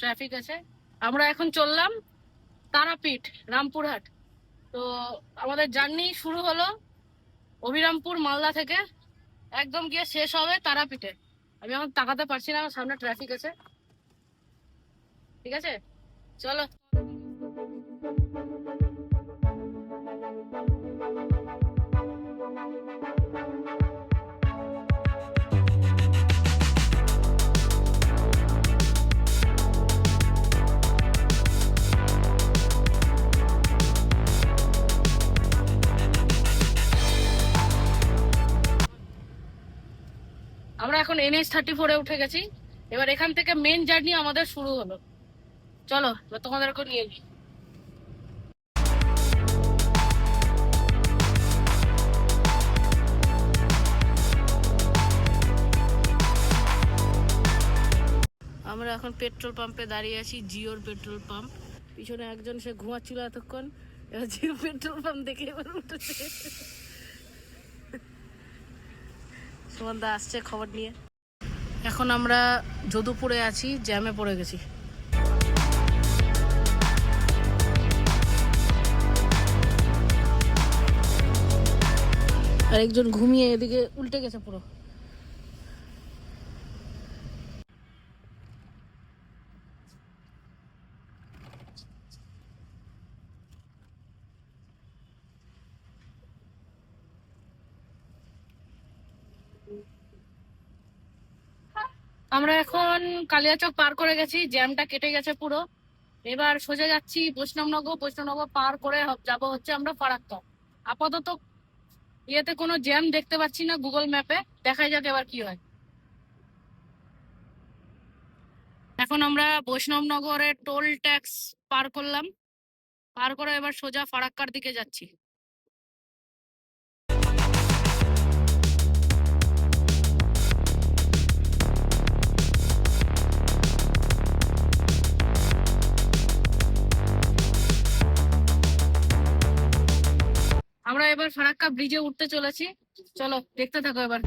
Traffic আছে। আমরা এখন চললাম তারাপীঠ, রামপুরহাট। তো আমাদের জার্নি শুরু হলো অভিরামপুর মালদা থেকে। একদম গিয়ে শেষ হবে তারাপীঠে। আমি এখন তাকাতে পারছি না, আমার সামনে ট্রাফিক আছে। ঠিক আছে? চলো। এনএস থার্টি ফোরে উঠে গেছি। এবার এখান থেকে মেন জার্নি আমাদের শুরু হলো। চলো, এবার তোমাদেরকে নিয়ে যাই আমরা এখন পেট্রোল পাম্পে দাঁড়িয়ে আছি জিওর পেট্রোল পাম্প পিছনে একজন, সে ঘুমাচ্ছিল এতক্ষণ। এবার জিও পেট্রোল পাম্প দেখে এবার উঠেছে সুমন্দা আসছে খবর নিয়ে। এখন আমরা যদুপুরে আছি জ্যামে পড়ে গেছি। আর একজন ঘুমিয়ে এদিকে উল্টে গেছে পুরো। আমরা এখন কালিয়াচক পার করে গেছি, জ্যামটা কেটে গেছে পুরো। এবার সোজা যাচ্ছি বৈষ্ণবনগর বৈষ্ণবনগর পার করে যাব হচ্ছে আমরা ফারাক্কা আপাতত ইয়েতে কোনো জ্যাম দেখতে পাচ্ছি না গুগল ম্যাপে দেখা যাক এবার কি হয়। এখন আমরা বৈষ্ণবনগরের টোল ট্যাক্স পার করলাম। পার করে এবার সোজা ফারাক্কার দিকে যাচ্ছি। আমরা এবার ফারাক্কা ব্রিজে উঠতে চলেছি। চলো, দেখতে থাকো এবার।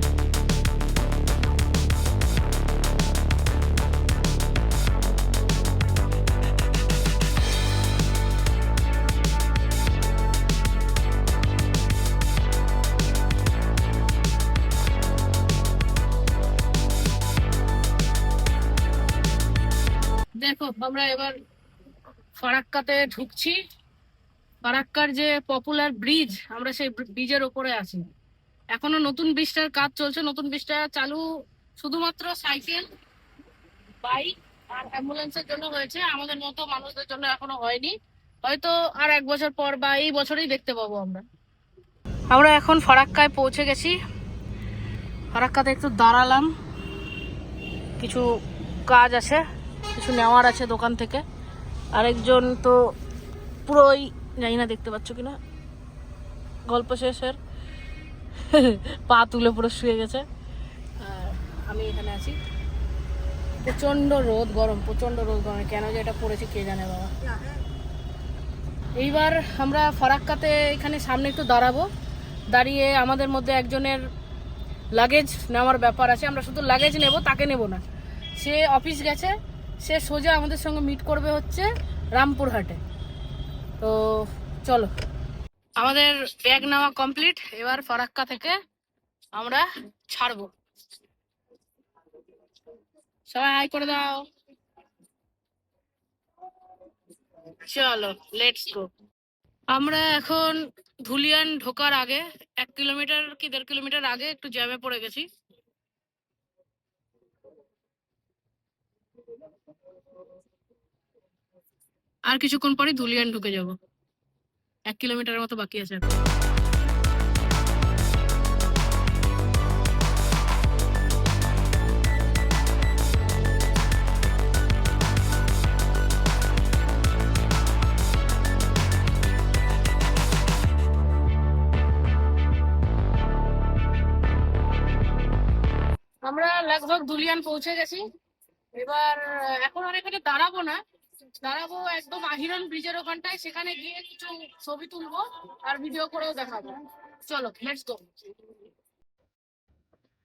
দেখো, আমরা এবার ফারাক্কাতে ঢুকছি। ফারাক্কার যে পপুলার ব্রিজ আমরা সেই ব্রিজের ওপরে আছি। এখনও নতুন ব্রিজটার কাজ চলছে, নতুন ব্রিজটা চালু শুধুমাত্র সাইকেল বাইক আর অ্যাম্বুলেন্সের জন্য হয়েছে। আমাদের মতো মানুষদের জন্য এখনও হয়নি। হয়তো আর এক বছর পর বা এই বছরেই দেখতে পাবো আমরা। আমরা এখন ফারাক্কায় পৌঁছে গেছি। ফারাক্কাতে একটু দাঁড়ালাম। কিছু কাজ আছে, কিছু নেওয়ার আছে দোকান থেকে। আরেকজন তো পুরোই জানি না, দেখতে পাচ্ছ কিনা? গল্প শেষের পা তুলে পুরো শুয়ে গেছে। আর আমি এখানে আছি। প্রচণ্ড রোদ, গরম প্রচণ্ড রোদ গরম। কেন যে এটা পড়েছে কে জানে বাবা। এইবার আমরা ফারাক্কাতে এখানে সামনে একটু দাঁড়াবো। দাঁড়িয়ে আমাদের মধ্যে একজনের লাগেজ নেওয়ার ব্যাপার আছে। আমরা শুধু লাগেজ নেব, তাকে নেব না। সে অফিস গেছে। সে সোজা আমাদের সঙ্গে মিট করবে হচ্ছে রামপুরহাটে। তো চলো। আমাদের ব্যাগ নেওয়া কমপ্লিট এবার ফরাক্কা থেকে আমরা ছাড়বো। সবাই হাই করে দাও। চলো লেটস গো আমরা এখন ধুলিয়ান ঢোকার আগে, এক কিলোমিটার কি দেড় কিলোমিটার আগে একটু জ্যামে পড়ে গেছি। আর কিছুক্ষণ পরে ধুলিয়ান ঢুকে যাব। এক কিলোমিটারের মতো বাকি আছে আমরা লগভগ ধুলিয়ান পৌঁছে গেছি। এবার, এখন এখানে দাঁড়াবো না। দাঁড়াবো একদম আহিরন ব্রিজের ওখানটায়, সেখানে গিয়ে কিছু ছবি তুলবো আর ভিডিও করেও দেখাবো। চলো লেটস গো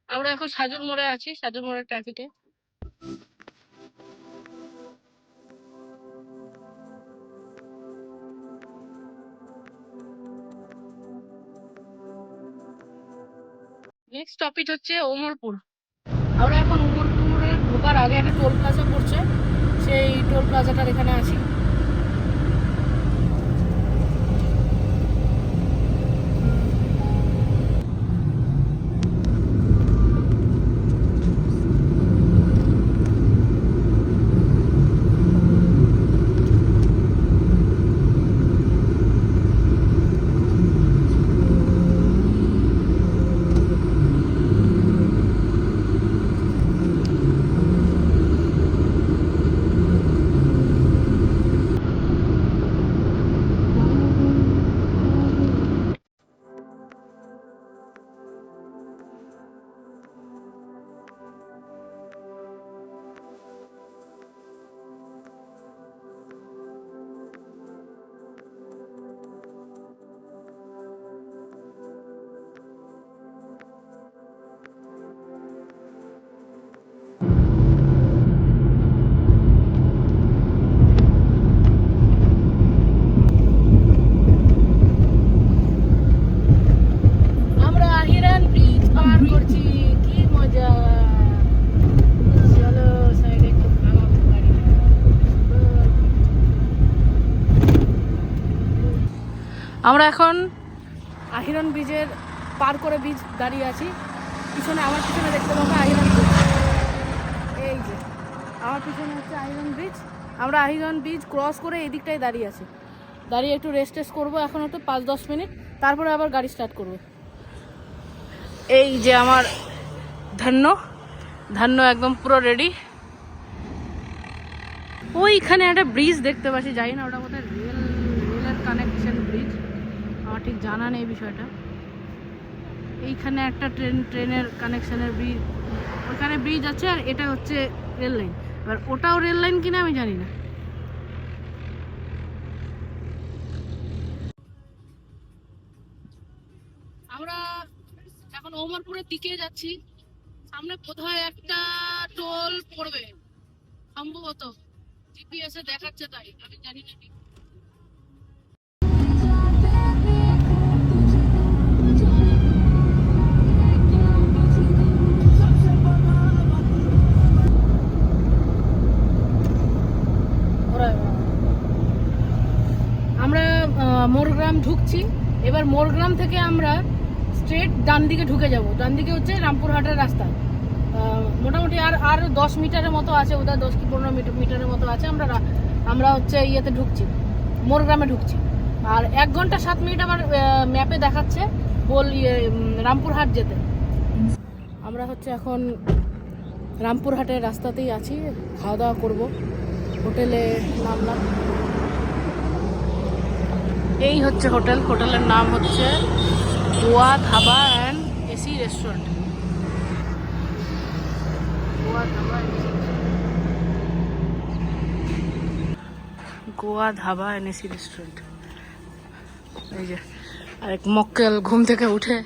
আমরা এখন সাজুর মোড়ে আছি, সাজুর মোড়ের ট্রাফিকে নেক্সট টপিক হচ্ছে ওমরপুর। আমরা এখন ওমরপুরে ঢোকার আগে একটা টোল প্লাজা পড়ছে। সেই টোল প্লাজাটার এখানে আছি। আমরা এখন আহিরন ব্রিজের পার করে ব্রিজ দাঁড়িয়ে আছি। পিছনে আমার পিছনে দেখতে পাবো আহিরন ব্রিজ। এই যে আমার পিছনে হচ্ছে আহিরন ব্রিজ। আমরা আহিরন ব্রিজ ক্রস করে এই দিকটায় দাঁড়িয়ে আছি। দাঁড়িয়ে একটু রেস্ট টেস্ট করব এখন একটু পাঁচ দশ মিনিট। তারপরে আবার গাড়ি স্টার্ট করব। এই যে আমার ধান্য। ধান্য একদম পুরো রেডি ওইখানে একটা ব্রিজ দেখতে পাচ্ছি জানি না ওটা বোধহয় রেল রেলের কানেকশন ব্রিজ আমার ঠিক জানা নেই বিষয়টা। এইখানে একটা ট্রেন, ট্রেনের কানেকশানের ব্রিজ ওখানে ব্রিজ আছে আর এটা হচ্ছে রেল লাইন এবার ওটাও রেল লাইন কিনা আমি জানি না। আমরা এখন ওমরপুরের দিকে যাচ্ছি। সামনে বোধহয় একটা টোল পড়বে, সম্ভবত। জিপিএস এ দেখাচ্ছে তাই, আমি জানি না মোরগ্রাম ঢুকছি। এবার মোরগ্রাম থেকে আমরা স্ট্রেট ডান দিকে ঢুকে যাব। ডান দিকে হচ্ছে রামপুরহাটের রাস্তা। মোটামুটি আর আর দশ মিটারের মতো আছে ওদের দশ কি পনেরো মিটার মিটারের মতো আছে। আমরা আমরা হচ্ছে ইয়েতে ঢুকছি, মোরগ্রামে ঢুকছি। আর এক ঘণ্টা সাত মিনিট আমার ম্যাপে দেখাচ্ছে বল ইয়ে রামপুরহাট যেতে। আমরা হচ্ছে এখন রামপুরহাটের রাস্তাতেই আছি। খাওয়া দাওয়া করব। হোটেলে নামলাম। এই হচ্ছে হোটেল। হোটেলের নাম হচ্ছে Goa Dhaba and AC restaurant. Goa Dhaba Goa Dhaba and AC restaurant. এই যে আরেক মক্কেল ঘুম থেকে উঠে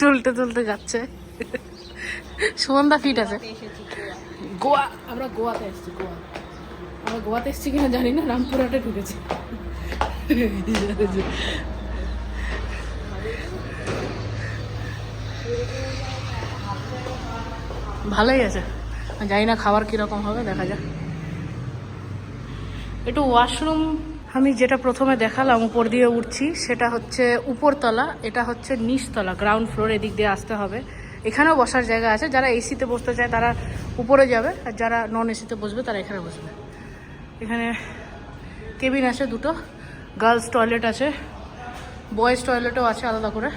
তুলতে তুলতে যাচ্ছে। সুমন্দা ফিট আছে। গোয়া আমরা গোয়াতে এসেছি গোয়া। আমরা গোয়াতে এসেছি কিনা জানি না রামপুরহাটে ঢুকেছি। ভালোই আছে। জানি না খাবার কীরকম হবে, দেখা যাক। একটু ওয়াশরুম আমি যেটা প্রথমে দেখালাম উপর দিয়ে উঠছি, সেটা হচ্ছে উপরতলা, এটা হচ্ছে নিচতলা গ্রাউন্ড ফ্লোর এদিক দিয়ে আসতে হবে। এখানেও বসার জায়গা আছে, যারা এসিতে বসতে চায় তারা উপরে যাবে, আর যারা নন এসিতে বসবে তারা এখানে বসবে। এখানে কেবিন আছে দুটো। গার্লস টয়লেট আছে, বয়েজ টয়লেটও আছে আলাদা করে।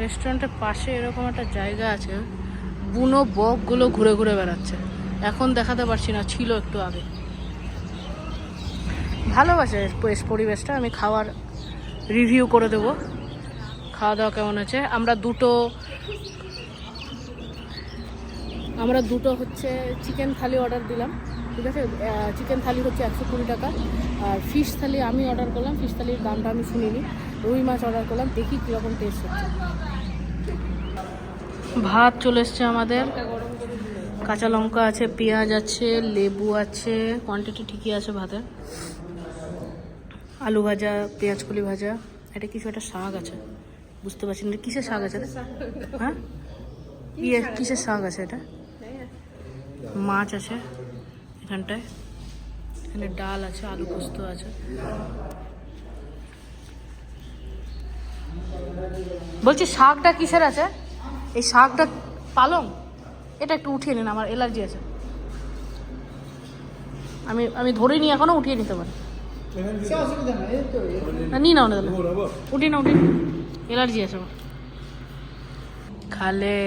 রেস্টুরেন্টের পাশে এরকম একটা জায়গা আছে, বুনো বকগুলো ঘুরে ঘুরে বেড়াচ্ছে। এখন দেখাতে পারছি না, ছিল একটু আগে। ভালোবাসে বেশ পরিবেশটা, আমি খাওয়ার রিভিউ করে দেবো। খাওয়া দাওয়া কেমন আছে আমরা দুটো আমরা দুটো হচ্ছে চিকেন থালি অর্ডার দিলাম, ঠিক আছে? চিকেন থালি হচ্ছে একশো কুড়ি টাকা, আর ফিশ থালি আমি অর্ডার করলাম, ফিশ থালির দামটা আমি শুনিনি, রুই মাছ অর্ডার করলাম, দেখি কীরকম টেস্ট হচ্ছে। ভাত চলে এসছে আমাদের। কাঁচা লঙ্কা আছে, পেঁয়াজ আছে, লেবু আছে কোয়ান্টিটি ঠিকই আছে ভাতের। আলু ভাজা, পেঁয়াজ কলি ভাজা, এটা কিছু একটা শাক আছে। বুঝতে পারছি না কিসের শাক আছে? হ্যাঁ? কিসের শাক আছে এটা? মাছ আছে এখানটায়। এখানে ডাল আছে, আলু পোস্ত আছে। বলছি, শাকটা কিসের আছে? এই শাকটা পালং? এটা একটু উঠিয়ে নিন, আমার অ্যালার্জি আছে। আমি আমি ধরে নিই এখনও উঠিয়ে নিতে পারি। না না ওটা উঠি না উঠি অ্যালার্জি আছে আমার। খালে।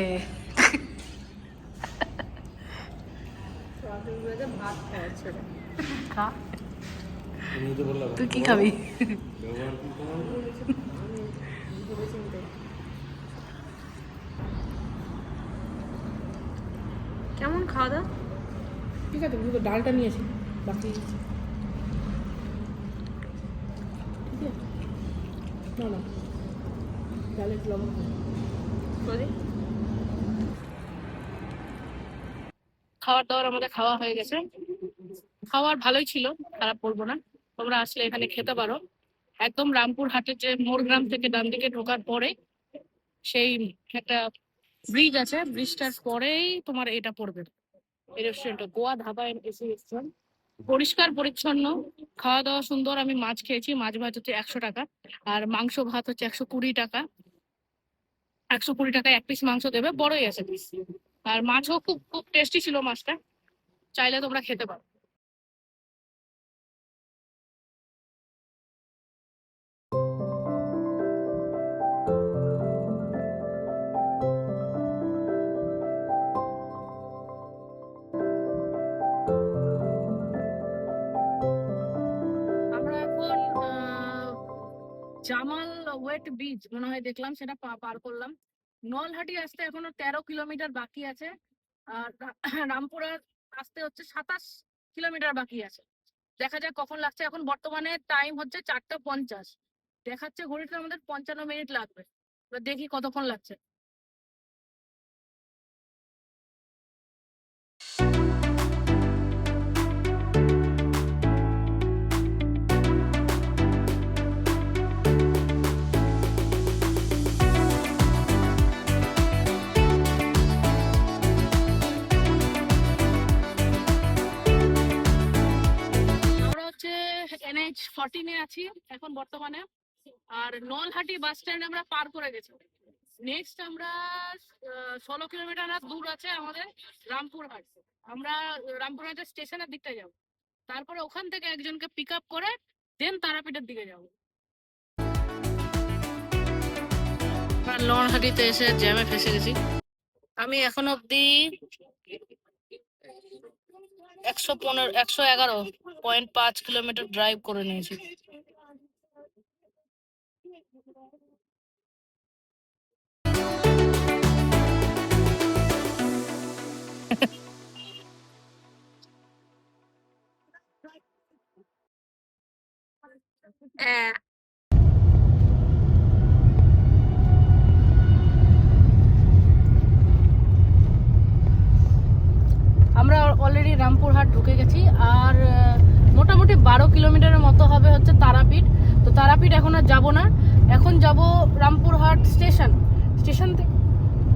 খা। তুই কি খাবি? কেমন খাওয়া দাওয়া? ঠিক আছে শুধু ডালটা নিয়েছি বাকি ঠিক আছে? না না। ডালে একটু লবণ। দিন। খাওয়ার দাওয়ার আমাদের খাওয়া হয়ে গেছে। খাওয়ার ভালোই ছিল, খারাপ বলব না। তোমরা আসলে এখানে খেতে পারো। একদম রামপুর হাটের যে মোরগ্রাম থেকে ডান দিকে ঢোকার পরে সেই একটা ব্রিজ আছে। ব্রিজটার পরেই তোমার এটা পড়বে। এই রেস্টুরেন্টটা গোয়া ধাবা পরিষ্কার, পরিচ্ছন্ন। খাওয়া দাওয়া সুন্দর। আমি মাছ খেয়েছি। মাছ ভাত হচ্ছে একশো টাকা। আর মাংস ভাত হচ্ছে একশো কুড়ি টাকা। একশো কুড়ি টাকায় এক পিস মাংস দেবে। বড়ই আছে পিস আর মাছও খুব খুব টেস্টি ছিল মাছটা। চাইলে তোমরা খেতে পারো। জামাল ওয়েট বিচ মনে হয় দেখলাম, সেটা পার করলাম। নলহাটি আসতে এখনও তেরো কিলোমিটার বাকি আছে। আর রামপুরা আসতে হচ্ছে সাতাশ কিলোমিটার বাকি আছে। দেখা যাক কখন লাগছে। এখন বর্তমানে টাইম হচ্ছে চারটা পঞ্চাশ। দেখাচ্ছে ঘড়িতে আমাদের পঞ্চান্ন মিনিট লাগবে। দেখি কতক্ষণ লাগছে। এনএইচ ফোরটিনে আছি, এখন বর্তমানে। আর নলহাটি বাস স্ট্যান্ড আমরা পার করে গেছি। নেক্সট আমরা ষোলো কিলোমিটার দূর আছে আমাদের রামপুরহাট। আমরা রামপুরহাটের স্টেশনের দিকটা যাব। তারপরে ওখান থেকে একজনকে পিক আপ করে দেন তারাপীঠের দিকে যাব। নলহাটিতে এসে জ্যামে ফেসে গেছি। আমি এখন অব্দি একশো পনেরো একশো এগারো পয়েন্ট পাঁচ কিলোমিটার ড্রাইভ করে নিয়েছি। হ্যাঁ আমরা অলরেডি রামপুরহাট ঢুকে গেছি আর আহ, মোটামুটি বারো কিলোমিটারের মতো হবে হচ্ছে তারাপীঠ। তো তারাপীঠ এখন আর যাব না। এখন যাব রামপুরহাট স্টেশন। স্টেশন থেকে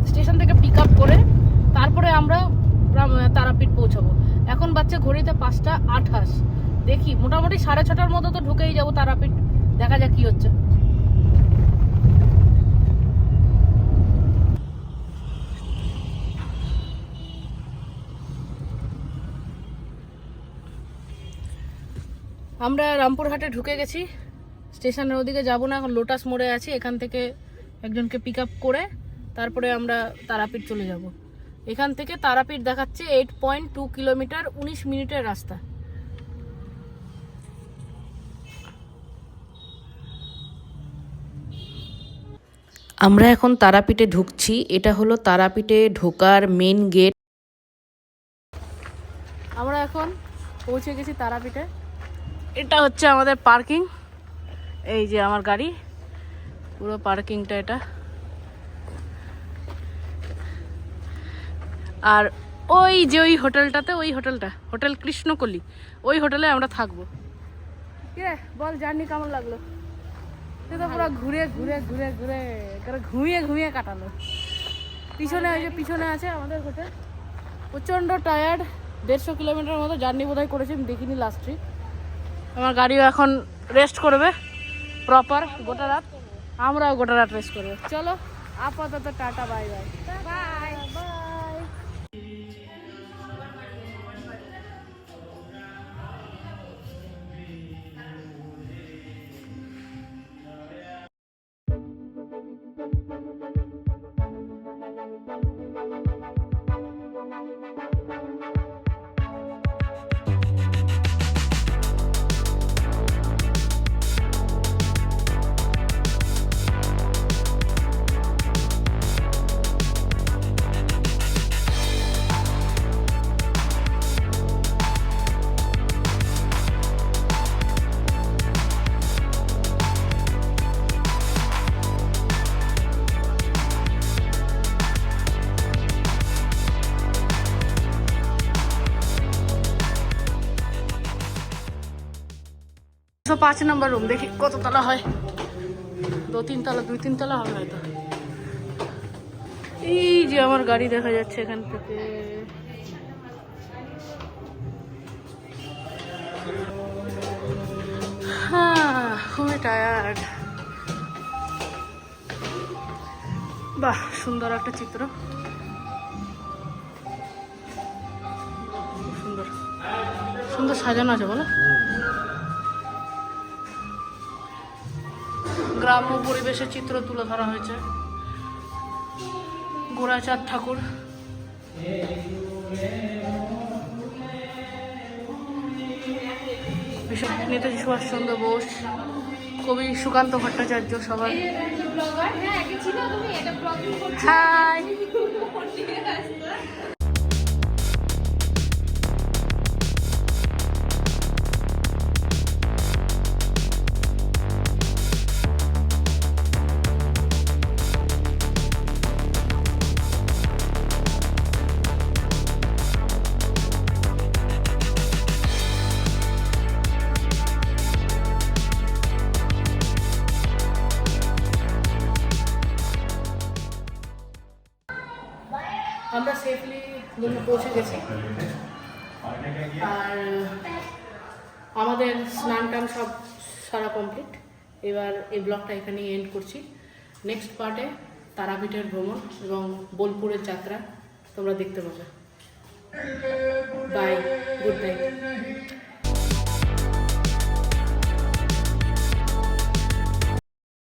স্টেশন থেকে পিক আপ করে তারপরে আমরা তারাপীঠ পৌঁছাবো। এখন বাচ্চা ঘড়িতে পাঁচটা আঠাশ। দেখি, মোটামুটি সাড়ে ছটার মতো তো ঢুকেই যাব তারাপীঠ। দেখা যাক কি হচ্ছে। আমরা রামপুরহাটে ঢুকে গেছি। স্টেশনের ওদিকে যাব না এখন লোটাস মোড়ে আছি এখান থেকে একজনকে পিক আপ করে তারপরে আমরা তারাপীঠ চলে যাব। এখান থেকে তারাপীঠ দেখাচ্ছে এইট পয়েন্ট টু কিলোমিটার উনিশ মিনিটের রাস্তা। আমরা এখন তারাপীঠে ঢুকছি এটা হলো তারাপীঠে ঢোকার মেন গেট আমরা এখন পৌঁছে গেছি তারাপীঠে। এটা হচ্ছে আমাদের পার্কিং। এই যে আমার গাড়ি। পুরো পার্কিংটা এটা। আর ওই যে ওই হোটেলটাতে, ওই হোটেলটা, হোটেল কৃষ্ণকলি, ওই হোটেলে আমরা থাকব। বল, জার্নি কেমন লাগল? তুই তো পুরো ঘুরে ঘুরে ঘুরে ঘুরে ঘুমিয়ে ঘুমিয়ে কাটালো। পিছনে ওই যে পিছনে আছে আমাদের হোটেল। প্রচণ্ড টায়ার্ড দেড়শো কিলোমিটার মতো জার্নি বোধহয় করেছি, আমি দেখিনি লাস্ট ট্রিপ আমার গাড়িও এখন রেস্ট করবে প্রপার গোটা রাত। আমরাও গোটা রাত রেস্ট করব। চলো, আপাতত টাটা বাই বাই পাঁচ নম্বর রুম দেখি কত তলা হয়। দু তিন তলা, দুই তিন তলা হবে হয়তো। এই যে আমার গাড়ি দেখা যাচ্ছে এখান থেকে। হ্যাঁ খুবই টায়ার্ড বাহ, সুন্দর একটা চিত্র। সুন্দর। সুন্দর সাজানো আছে, বলো। গ্রাম্য পরিবেশের চিত্র তুলে ধরা হয়েছে। গোড়াচাঁদ ঠাকুর। নেতাজি সুভাষচন্দ্র বোস কবি সুকান্ত ভট্টাচার্য সবাই হাই পৌঁছে গেছি। আর আমাদের স্নান টান সব সারা কমপ্লিট এবার এই ব্লগটা এখানেই এন্ড করছি। নেক্সট পার্টে তারাপীঠের ভ্রমণ এবং বোলপুরের যাত্রা। তোমরা দেখতে পাবে। Bye good night